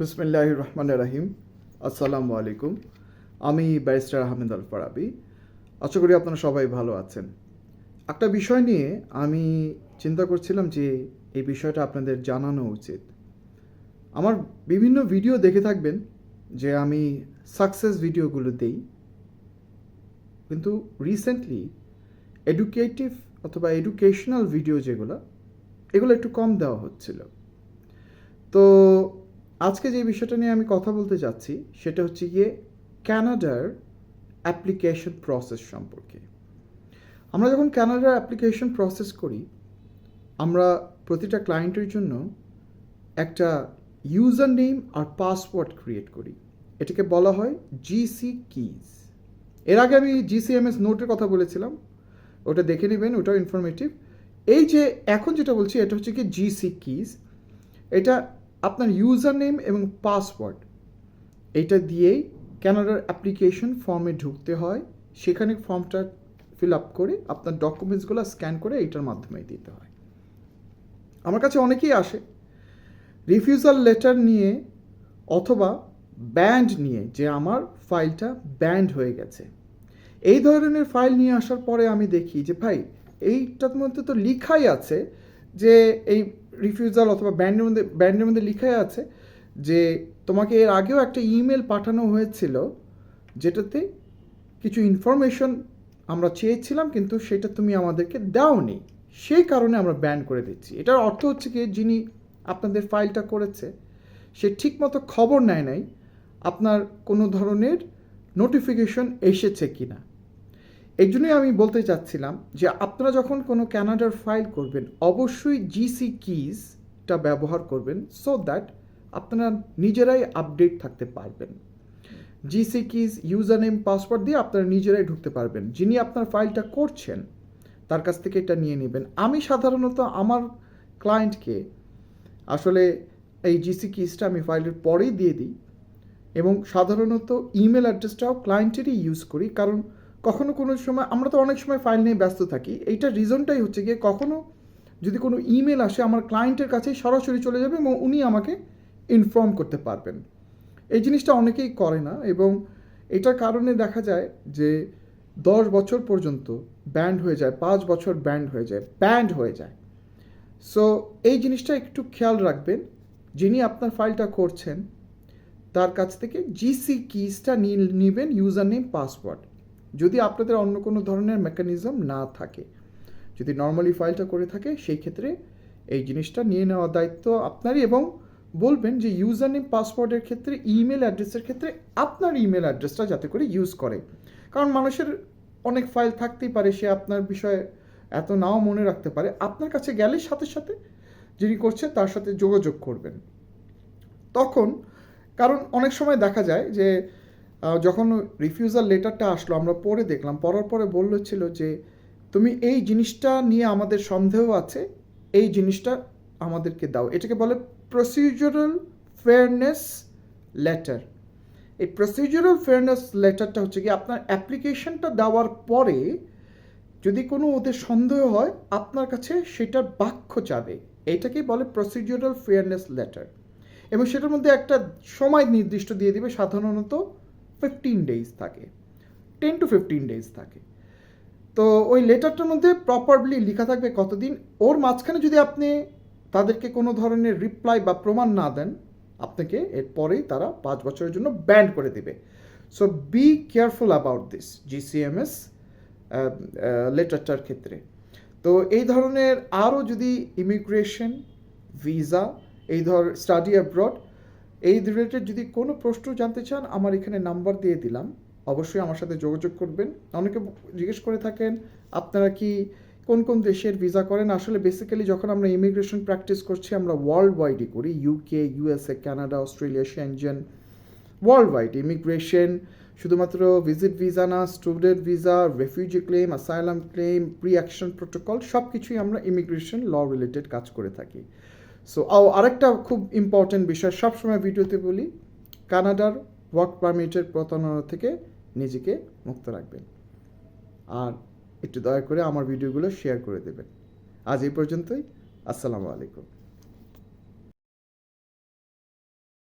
বিসমিল্লাহ রহমান রাহিম আসসালামু আলাইকুম আমি ব্যারিস্টার আহমেদ আল ফারাবি আশা করি আপনারা সবাই ভালো আছেন। একটা বিষয় নিয়ে আমি চিন্তা করছিলাম যে এই বিষয়টা আপনাদের জানানো উচিত। আমার বিভিন্ন ভিডিও দেখে থাকবেন যে আমি সাকসেস ভিডিওগুলো দেই। কিন্তু রিসেন্টলি এডুকেটিভ অথবা এডুকেশনাল ভিডিও যেগুলো, এগুলো একটু কম দেওয়া হচ্ছিল। তো আজকে যে বিষয়টা নিয়ে আমি কথা বলতে যাচ্ছি, সেটা হচ্ছে গিয়ে ক্যানাডার অ্যাপ্লিকেশন প্রসেস সম্পর্কে। আমরা যখন ক্যানাডার অ্যাপ্লিকেশন প্রসেস করি, আমরা প্রতিটা ক্লায়েন্টের জন্য একটা ইউজার নেম আর পাসওয়ার্ড ক্রিয়েট করি। এটাকে বলা হয় জিসি কিজ এর আগে আমি জিসিএমএস নোটের কথা বলেছিলাম। ওটা দেখে নেবেন, ওটাও ইনফরমেটিভ এই যে এখন যেটা বলছি, এটা হচ্ছে কি জিসি কিজ এটা আপনার ইউজার নেম এবং পাসওয়ার্ড এটা দিয়েই ক্যানাডার অ্যাপ্লিকেশন ফর্মে ঢুকতে হয়। সেখানে ফর্মটা ফিল আপ করে আপনার ডকুমেন্টসগুলো স্ক্যান করে এইটার মাধ্যমে দিতে হয়। আমার কাছে অনেকেই আসে। রিফিউজাল লেটার নিয়ে অথবা ব্যান্ড নিয়ে যে আমার ফাইলটা ব্যান্ড হয়ে গেছে। এই ধরনের ফাইল নিয়ে আসার পরে আমি দেখি যে, ভাই, এইটার মধ্যে তো লিখাই আছে যে, এই রিফিউজাল অথবা ব্যান্ডের মধ্যে ব্যান্ডের মধ্যে লিখাই আছে যে তোমাকে এর আগেও একটা ইমেল পাঠানো হয়েছিল যেটাতে কিছু ইনফরমেশন আমরা চেয়েছিলাম, কিন্তু সেটা তুমি আমাদেরকে দাওনি। সেই কারণে আমরা ব্যান করে দিচ্ছি। এটার অর্থ হচ্ছে কি, যিনি আপনাদের ফাইলটা করেছে, সে ঠিকমতো খবর নেয় নাই, আপনার কোনো ধরনের নোটিফিকেশন এসেছে কি না এই জন্যই আমি বলতে চাচ্ছিলাম যে আপনারা যখন কোনো ক্যানাডার ফাইল করবেন অবশ্যই জিসি কিজটা ব্যবহার করবেন সো দ্যাট আপনারা নিজেরাই আপডেট থাকতে পারবেন। GC keys user name password দিয়ে আপনারা নিজেরাই ঢুকতে পারবেন। যিনি আপনার ফাইলটা করছেন তার কাছ থেকে এটা নিয়ে নেবেন। আমি সাধারণত আমার ক্লায়েন্টকে আসলে এই জিসি কিজটা আমি ফাইলের পরেই দিয়ে দিই এবং সাধারণত ইমেল অ্যাড্রেসটাও ক্লায়েন্টেরই ইউজ করি। কারণ কখনো কোনো সময়, আমরা তো অনেক সময় ফাইল নিয়ে ব্যস্ত থাকি। এইটার রিজনটাই হচ্ছে গিয়ে কখনো যদি কোনো ইমেল আসে, আমার ক্লায়েন্টের কাছে সরাসরি চলে যাবে এবং উনি আমাকে ইনফর্ম করতে পারবেন। এই জিনিসটা অনেকেই করে না এবং এটার কারণে দেখা যায় যে দশ বছর পর্যন্ত ব্যান্ড হয়ে যায়, পাঁচ বছর ব্যান্ড হয়ে যায় ব্যান্ড হয়ে যায়। সো এই জিনিসটা একটু খেয়াল রাখবেন। যিনি আপনার ফাইলটা করছেন, তার কাছ থেকে জিসি কিজটা নেবেন ইউজার নেম পাসওয়ার্ড যদি আপনাদের অন্য কোনো ধরনের মেকানিজম না থাকে, যদি নর্মালি ফাইলটা করে থাকে, সেই ক্ষেত্রে এই জিনিসটা নিয়ে নেওয়ার দায়িত্ব আপনারই এবং বলবেন যে ইউজার নেম পাসওয়ার্ডের ক্ষেত্রে ইমেল অ্যাড্রেসের ক্ষেত্রে আপনার ইমেল অ্যাড্রেসটা যাতে করে ইউজ করে। কারণ মানুষের অনেক ফাইল থাকতেই পারে, সে আপনার বিষয়ে এত নাও মনে রাখতে পারে। আপনার কাছে গেলে সাথে সাথে যিনি করছেন তার সাথে যোগাযোগ করবেন। তখন, কারণ অনেক সময় দেখা যায় যে যখন রিফিউজাল লেটারটা আসলো, আমরা পড়ে দেখলাম, পড়ার পরে বলল ছিল যে, তুমি এই জিনিসটা নিয়ে আমাদের সন্দেহ আছে, এই জিনিসটা আমাদেরকে দাও। এটাকে বলে প্রসিডিউরাল ফেয়ারনেস লেটার এই প্রসিডিউরাল ফেয়ারনেস লেটারটা হচ্ছে কি, আপনার অ্যাপ্লিকেশনটা দেওয়ার পরে যদি কোনো ওদের সন্দেহ হয়, আপনার কাছে সেটার বাক্য চাবে এইটাকেই বলে প্রসিডিউরাল ফেয়ারনেস লেটার এবং সেটার মধ্যে একটা সময় নির্দিষ্ট দিয়ে দিবে, সাধারণত ফিফটিন ডেজ থাকে। টেন টু ফিফটিন ডেজ থাকে। তো ওই লেটারটার মধ্যে প্রপারলি লেখা থাকবে কতদিন? ওর মাঝখানে যদি আপনি তাদেরকে কোনো ধরনের রিপ্লাই বা প্রমাণ না দেন, আপনাকে এরপরেই তারা পাঁচ বছরের জন্য ব্যান্ড করে দেবে। So be careful about this GCMS লেটারটার ক্ষেত্রে। তো এই ধরনের আরও যদি ইমিগ্রেশন ভিসা এই ধর স্টাডি অ্যাব্রড এই রিলেটেড যদি কোনো প্রশ্ন জানতে চান, আমার এখানে নাম্বার দিয়ে দিলাম। অবশ্যই আমার সাথে যোগাযোগ করবেন। অনেকে জিজ্ঞেস করে থাকেন, আপনারা কি কোন কোন দেশের ভিসা করেন? আসলে বেসিক্যালি যখন আমরা ইমিগ্রেশন প্র্যাকটিস করছি, আমরা ওয়ার্ল্ড ওয়াইডই করি। UK USA Canada Australia Schengen world wide immigration শুধুমাত্র ভিজিট ভিসা না student visa refugee claim asylum claim pre action protocol সব কিছুই আমরা ইমিগ্রেশন ল রিলেটেড কাজ করে থাকি। সো আরেকটা খুব ইম্পর্টেন্ট বিষয় সবসময় ভিডিওতে বলি, কানাডার ওয়ার্ক পারমিটের প্রতারণা থেকে নিজেকে মুক্ত রাখবেন। আর একটু দয়া করে আমার ভিডিওগুলো শেয়ার করে দেবেন। আজ এই পর্যন্তই, আসসালামু আলাইকুম।